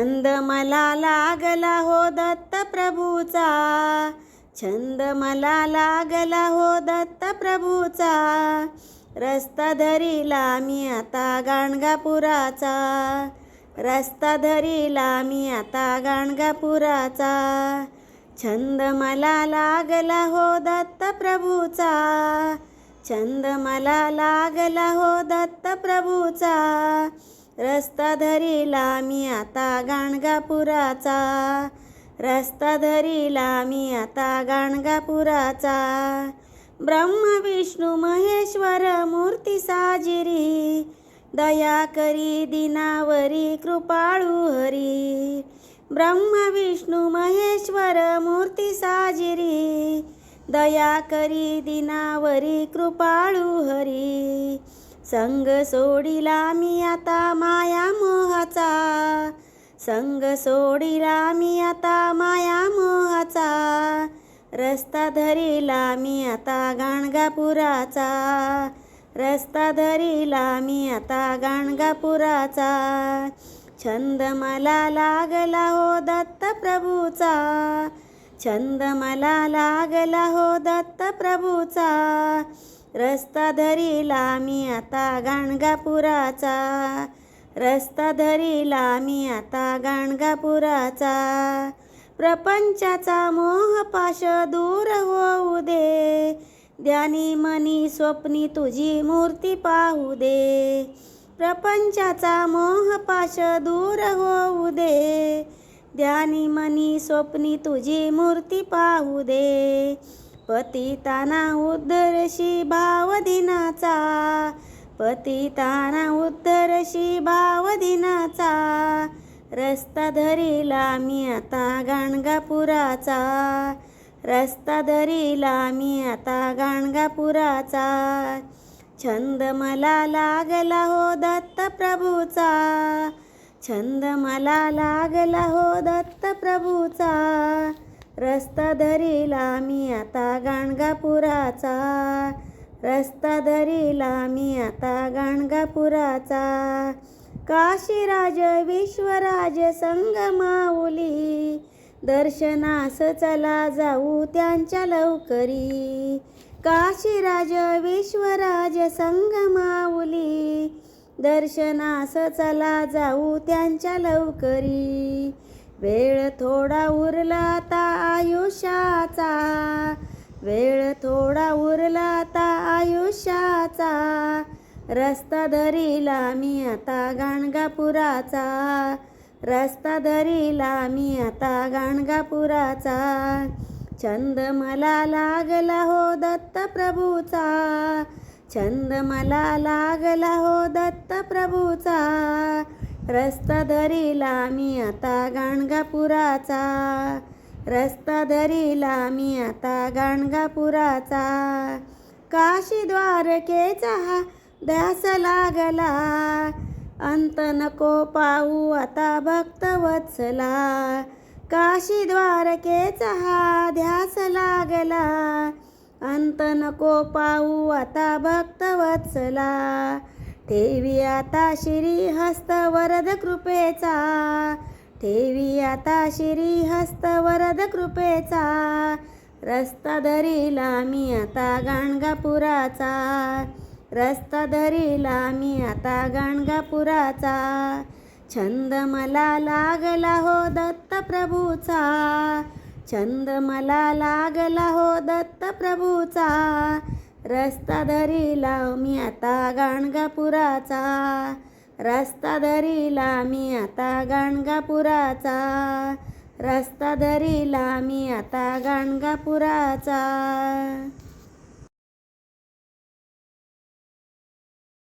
छंद मला लागला हो दत्त प्रभूचा. छंद मला लागला हो दत्त प्रभूचा. रस्ता धरीला मी आता गाणगापुराचा. रस्ता धरीला मी आता गाणगापुराचा. छंद मला लागला हो दत्त प्रभूचा. छंद मला लागला हो दत्त प्रभूचा. रस्ता धरीला मी आता गाणगापुराचा. रस्ता धरीला मी आता गाणगापुराचा. ब्रह्म विष्णू महेश्वर मूर्ती साजिरी. दया करी दिनावरी कृपाळू हरी. ब्रह्म विष्णू महेश्वर मूर्ती साजिरी. दया करी दिनावरी कृपाळू हरी. संग सोडिला मी आता माया मोहाचा. संग सोडिला मी आता माया मोहाचा. रस्ता धरिला मी आता गाणगापुराचा. रस्ता धरिला मी आता गाणगापुराचा. छंद मला लागला हो दत्त प्रभूचा. छंद मला लागला हो दत्त प्रभूचा. रस्ता धरीला मी आता गाणगापुराचा. रस्ता धरीला मी आता गाणगापुराचा. प्रपंचाचा मोहपाश दूर होऊ दे. ध्यानी मनी स्वप्नी तुझी मूर्ती पाहू दे. प्रपंचाचा मोहपाश दूर होऊ दे. ध्यानी मनी स्वप्नी तुझी मूर्ती पाहू दे. पतिताना उद्धरशी भाव दिनाचा पतिताना उद्धरशी भाव दिनाचा रस्ता धरीला मी आता गाणगापुराचा. रस्ता धरीला मी आता गाणगापुराचा. छंद मला लागला हो दत्त प्रभूचा. छंद मला लागला हो दत्त प्रभूचा. रस्ता धरीला मी आता गाणगापुराचा. रस्ता धरीला मी आता गाणगापुराचा. काशीराज विश्वराज संग माऊली. दर्शनास चला जाऊ त्यांच्या लवकरी. काशीराज विश्वराज संग माऊली. दर्शनास चला जाऊ त्यांच्या लवकरी. वेळ थोडा उरला आता आयुष्याचा. वेळ थोडा उरला आता आयुष्याचा. रस्ता धरीला मी आता गाणगापुराचा. रस्ता धरीला मी आता गाणगापुराचा. छंद मला लागला हो दत्त प्रभूचा. छंद मला लागला हो दत्त प्रभूचा. रस्ता धरीला मी आता गाणगापुराचा. रस्ता धरीला मी आता गाणगापुराचा. काशी द्वारकेचा हा ध्यास लागला. अंत नको पाहू आता भक्त वत्सला. काशी द्वारकेचा हा ध्यास लागला. अंत नको पाहू आता भक्त वत्सला. ठेवी आता श्री हस्त वरद कृपेचा. देवी आता श्री हस्त वरद कृपेचा. रस्ता धरीला मी आता गाणगापुराचा. रस्ता धरीला मी आता गाणगापुराचा. छंद मला लागला हो दत्त प्रभूचा. छंद मला लागला हो दत्त प्रभूचा. रस्ता धरीला मी आता गाणगापुराचा. रस्ता धरीला मी आता गाणगापुराचा. रस्ता धरीला मी आता गाणगापुराचा.